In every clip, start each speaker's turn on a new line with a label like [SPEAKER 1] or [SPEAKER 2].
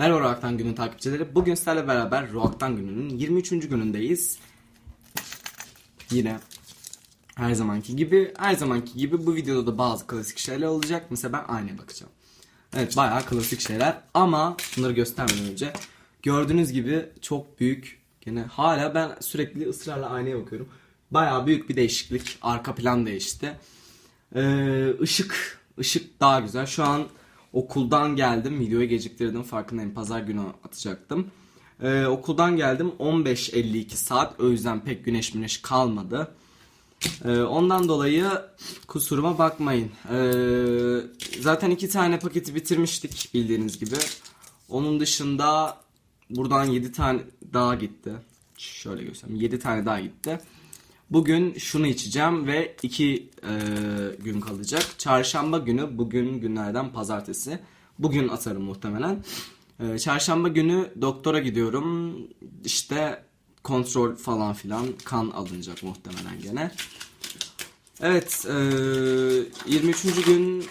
[SPEAKER 1] Merhaba Roak'tan günün takipçileri. Bugün sizlerle beraber Roak'tan gününün 23. günündeyiz. Yine her zamanki gibi, her zamanki gibi bu videoda da bazı klasik şeyler olacak. Mesela ben aynaya bakacağım. Evet bayağı klasik şeyler ama bunları göstermeden önce gördüğünüz gibi çok büyük gene hala ben sürekli ısrarla aynaya bakıyorum. Bayağı büyük bir değişiklik. Arka plan değişti. Ee, ışık ışık daha güzel. Şu an okuldan geldim. Videoyu geciktirdim. Farkındayım. Pazar günü atacaktım. Ee, okuldan geldim. 15.52 saat. O yüzden pek güneş güneş kalmadı. Ee, ondan dolayı kusuruma bakmayın. Ee, zaten iki tane paketi bitirmiştik bildiğiniz gibi. Onun dışında buradan 7 tane daha gitti. Şöyle göstereyim. 7 tane daha gitti. Bugün şunu içeceğim ve 2 gün kalacak. Çarşamba günü bugün günlerden pazartesi. Bugün atarım muhtemelen. Ee, çarşamba günü doktora gidiyorum. İşte kontrol falan filan kan alınacak muhtemelen gene. Evet, e, 23. gün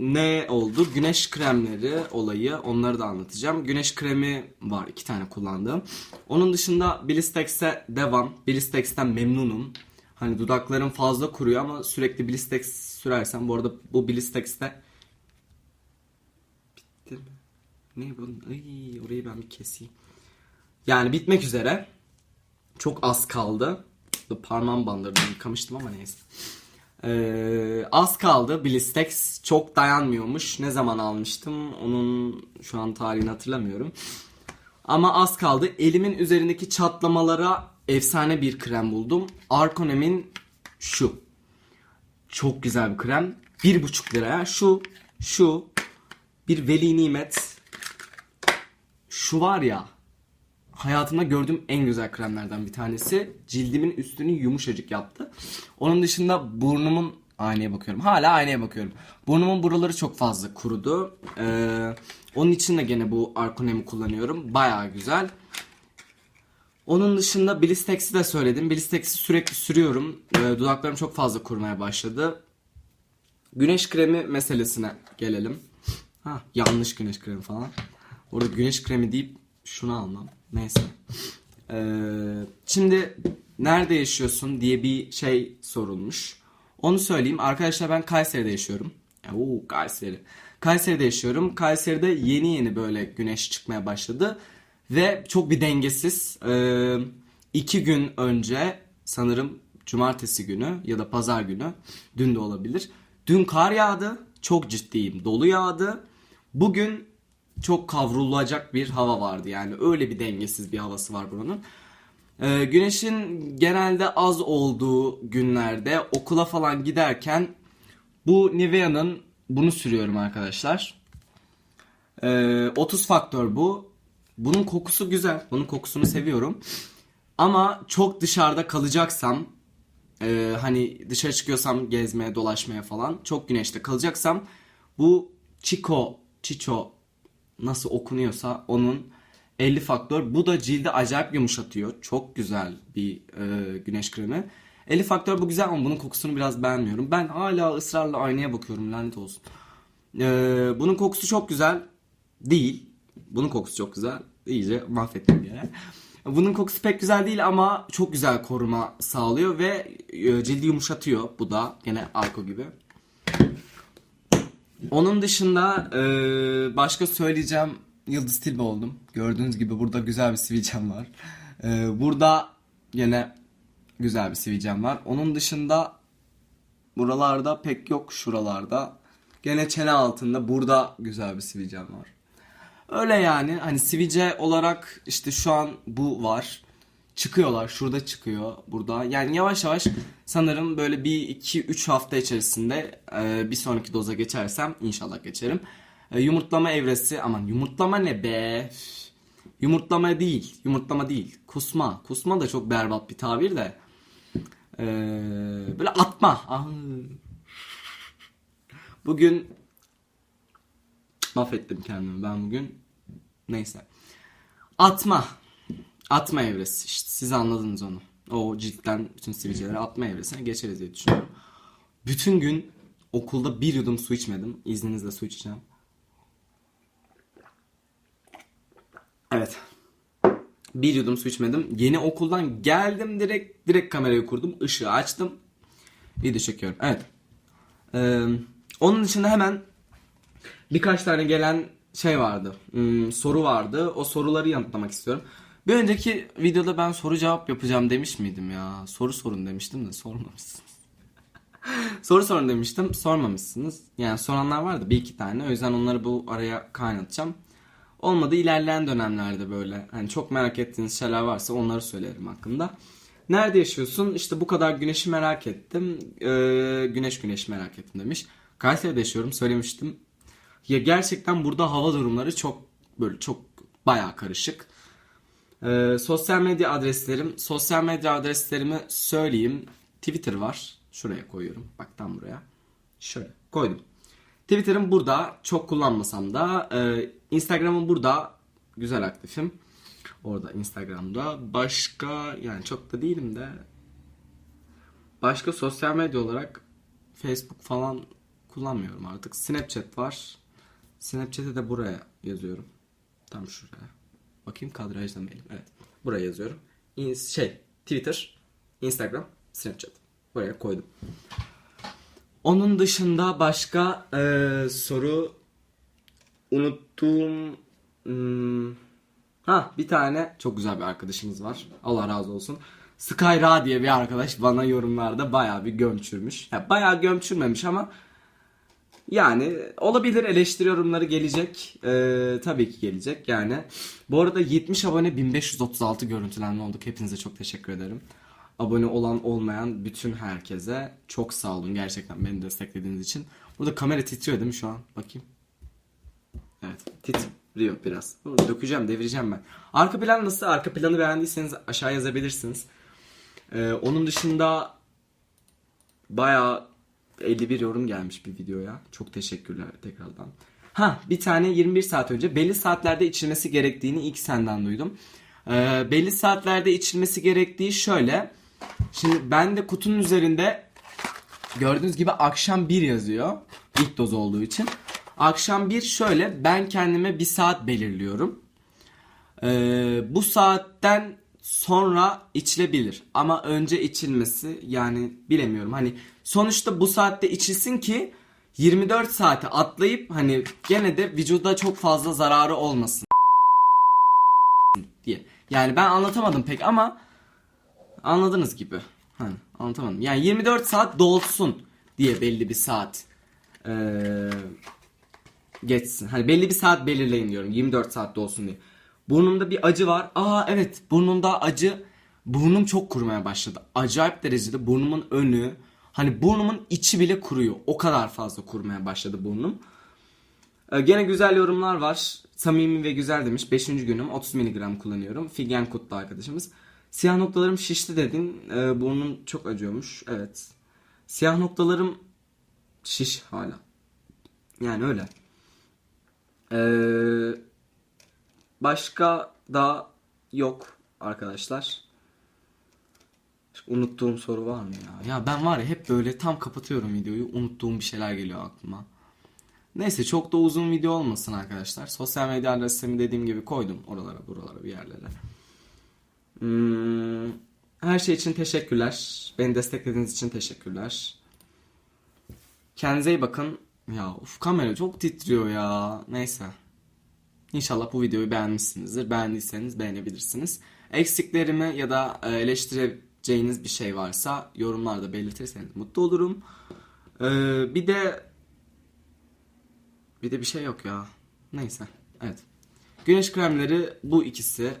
[SPEAKER 1] ne oldu? Güneş kremleri olayı, onları da anlatacağım. Güneş kremi var, iki tane kullandığım. Onun dışında Blistex'e devam. Blistex'ten memnunum. Hani dudaklarım fazla kuruyor ama sürekli Blistex sürersem, bu arada bu Blistex'te... Bitti mi? Ne bu? Ay, orayı ben bir keseyim. Yani bitmek üzere. Çok az kaldı. Parmağım bandırdım yıkamıştım ama neyse. Ee, az kaldı. Blistex çok dayanmıyormuş. Ne zaman almıştım? Onun şu an tarihini hatırlamıyorum. Ama az kaldı. Elimin üzerindeki çatlamalara efsane bir krem buldum. Arkonem'in şu. Çok güzel bir krem. Bir buçuk liraya. Şu, şu bir veli nimet. Şu var ya hayatımda gördüğüm en güzel kremlerden bir tanesi. Cildimin üstünü yumuşacık yaptı. Onun dışında burnumun aynaya bakıyorum. Hala aynaya bakıyorum. Burnumun buraları çok fazla kurudu. Ee, onun için de gene bu Arkonem'i kullanıyorum. Baya güzel. Onun dışında Blistex'i de söyledim. Blistex'i sürekli sürüyorum. Ee, dudaklarım çok fazla kurumaya başladı. Güneş kremi meselesine gelelim. Ha, yanlış güneş kremi falan. Orada güneş kremi deyip şunu almam. Neyse. Ee, şimdi nerede yaşıyorsun diye bir şey sorulmuş. Onu söyleyeyim. Arkadaşlar ben Kayseri'de yaşıyorum. Oo Kayseri. Kayseri'de yaşıyorum. Kayseri'de yeni yeni böyle güneş çıkmaya başladı. Ve çok bir dengesiz. Ee, iki gün önce sanırım cumartesi günü ya da pazar günü. Dün de olabilir. Dün kar yağdı. Çok ciddiyim. Dolu yağdı. Bugün çok kavrulacak bir hava vardı yani öyle bir dengesiz bir havası var buranın. Ee, güneşin genelde az olduğu günlerde okula falan giderken bu Nivea'nın bunu sürüyorum arkadaşlar. Ee, 30 faktör bu. Bunun kokusu güzel. Bunun kokusunu seviyorum. Ama çok dışarıda kalacaksam e, hani dışarı çıkıyorsam gezmeye dolaşmaya falan çok güneşte kalacaksam bu Chico Chicho nasıl okunuyorsa onun 50 faktör. Bu da cildi acayip yumuşatıyor. Çok güzel bir e, güneş kremi. 50 faktör bu güzel ama bunun kokusunu biraz beğenmiyorum. Ben hala ısrarla aynaya bakıyorum lanet olsun. E, bunun kokusu çok güzel değil. Bunun kokusu çok güzel. İyice mahvettim yine. Bunun kokusu pek güzel değil ama çok güzel koruma sağlıyor ve e, cildi yumuşatıyor. Bu da gene Arko gibi. Onun dışında e, başka söyleyeceğim Yıldız Tilbe oldum. Gördüğünüz gibi burada güzel bir sivilcem var. E, burada yine güzel bir sivilcem var. Onun dışında buralarda pek yok şuralarda. Gene çene altında burada güzel bir sivilcem var. Öyle yani hani sivilce olarak işte şu an bu var. Çıkıyorlar şurada çıkıyor burada. Yani yavaş yavaş sanırım böyle bir 2-3 hafta içerisinde e, bir sonraki doza geçersem inşallah geçerim. E, yumurtlama evresi aman yumurtlama ne be? Yumurtlama değil. Yumurtlama değil. Kusma. Kusma da çok berbat bir tabir de. E, böyle atma. Ah. Bugün mahvettim kendimi ben bugün. Neyse. Atma. Atma evresi işte siz anladınız onu. O ciltten bütün sivilceleri atma evresine geçeriz diye düşünüyorum. Bütün gün okulda bir yudum su içmedim. İzninizle su içeceğim. Bir yudum su içmedim. Yeni okuldan geldim direkt direkt kamerayı kurdum. ışığı açtım. Video çekiyorum. Evet. Ee, onun dışında hemen birkaç tane gelen şey vardı. Hmm, soru vardı. O soruları yanıtlamak istiyorum. Bir önceki videoda ben soru cevap yapacağım demiş miydim ya? Soru sorun demiştim de sormamışsınız. soru sorun demiştim. Sormamışsınız. Yani soranlar vardı bir iki tane. O yüzden onları bu araya kaynatacağım. Olmadı ilerleyen dönemlerde böyle. Hani çok merak ettiğiniz şeyler varsa onları söylerim hakkında. Nerede yaşıyorsun? İşte bu kadar güneşi merak ettim. Ee, güneş güneş merak ettim demiş. Kayseri'de yaşıyorum söylemiştim. Ya gerçekten burada hava durumları çok böyle çok bayağı karışık. Ee, sosyal medya adreslerim. Sosyal medya adreslerimi söyleyeyim. Twitter var. Şuraya koyuyorum. Bak tam buraya. Şöyle koydum. Twitter'ım burada. Çok kullanmasam da. Ee, Instagram'ım burada. Güzel aktifim. Orada Instagram'da. Başka yani çok da değilim de. Başka sosyal medya olarak Facebook falan kullanmıyorum artık. Snapchat var. Snapchat'e de buraya yazıyorum. Tam şuraya. Bakayım kadrajda mıyım? Evet. Buraya yazıyorum. İn- şey Twitter, Instagram, Snapchat. Buraya koydum. Onun dışında başka eee, soru unuttuğum hmm, ha bir tane çok güzel bir arkadaşımız var. Allah razı olsun. Skyra diye bir arkadaş bana yorumlarda bayağı bir gömçürmüş. Ya bayağı gömçürmemiş ama yani olabilir eleştiri yorumları gelecek. Ee, tabii ki gelecek yani. Bu arada 70 abone 1536 görüntülenme olduk. Hepinize çok teşekkür ederim. Abone olan olmayan bütün herkese çok sağ olun gerçekten beni desteklediğiniz için. Burada kamera titriyor değil mi şu an? Bakayım. Evet titriyor biraz. Dökeceğim devireceğim ben. Arka plan nasıl? Arka planı beğendiyseniz aşağı yazabilirsiniz. Ee, onun dışında bayağı 51 yorum gelmiş bir videoya. Çok teşekkürler tekrardan. Ha bir tane 21 saat önce belli saatlerde içilmesi gerektiğini ilk senden duydum. Ee, belli saatlerde içilmesi gerektiği şöyle. Şimdi ben de kutunun üzerinde gördüğünüz gibi akşam 1 yazıyor. İlk doz olduğu için. Akşam 1 şöyle ben kendime bir saat belirliyorum. Ee, bu saatten sonra içilebilir. Ama önce içilmesi yani bilemiyorum. Hani sonuçta bu saatte içilsin ki 24 saate atlayıp hani gene de vücuda çok fazla zararı olmasın diye. Yani ben anlatamadım pek ama anladınız gibi. Hani anlatamadım. Yani 24 saat dolsun diye belli bir saat ee, geçsin. Hani belli bir saat belirleyin diyorum. 24 saat dolsun diye. Burnumda bir acı var. Aa evet burnumda acı. Burnum çok kurumaya başladı. Acayip derecede burnumun önü. Hani burnumun içi bile kuruyor. O kadar fazla kurumaya başladı burnum. Ee, gene güzel yorumlar var. Samimi ve güzel demiş. 5. günüm 30 mg kullanıyorum. Figen Kutlu arkadaşımız. Siyah noktalarım şişti dedin. Ee, burnum çok acıyormuş. Evet. Siyah noktalarım şiş hala. Yani öyle. Ee, başka da yok arkadaşlar. Unuttuğum soru var mı ya? Ya ben var ya hep böyle tam kapatıyorum videoyu. Unuttuğum bir şeyler geliyor aklıma. Neyse çok da uzun video olmasın arkadaşlar. Sosyal medya adresimi dediğim gibi koydum oralara buralara bir yerlere. Hmm, her şey için teşekkürler. Beni desteklediğiniz için teşekkürler. Kendinize iyi bakın. Ya uf kamera çok titriyor ya. Neyse. İnşallah bu videoyu beğenmişsinizdir. Beğendiyseniz beğenebilirsiniz. Eksiklerimi ya da e, eleştireceğiniz bir şey varsa yorumlarda belirtirseniz mutlu olurum. Ee, bir de bir de bir şey yok ya. Neyse. Evet. Güneş kremleri bu ikisi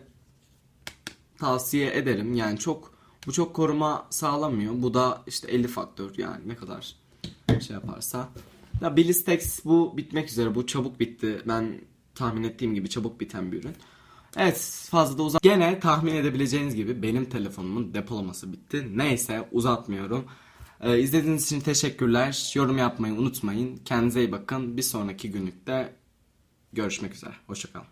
[SPEAKER 1] tavsiye ederim. Yani çok bu çok koruma sağlamıyor. Bu da işte 50 faktör yani ne kadar şey yaparsa. Ya Bilistex bu bitmek üzere. Bu çabuk bitti. Ben tahmin ettiğim gibi çabuk biten bir ürün. Evet fazla da uzat. Gene tahmin edebileceğiniz gibi benim telefonumun depolaması bitti. Neyse uzatmıyorum. Ee, izlediğiniz için teşekkürler. Yorum yapmayı unutmayın. Kendinize iyi bakın. Bir sonraki günlükte görüşmek üzere. Hoşçakalın.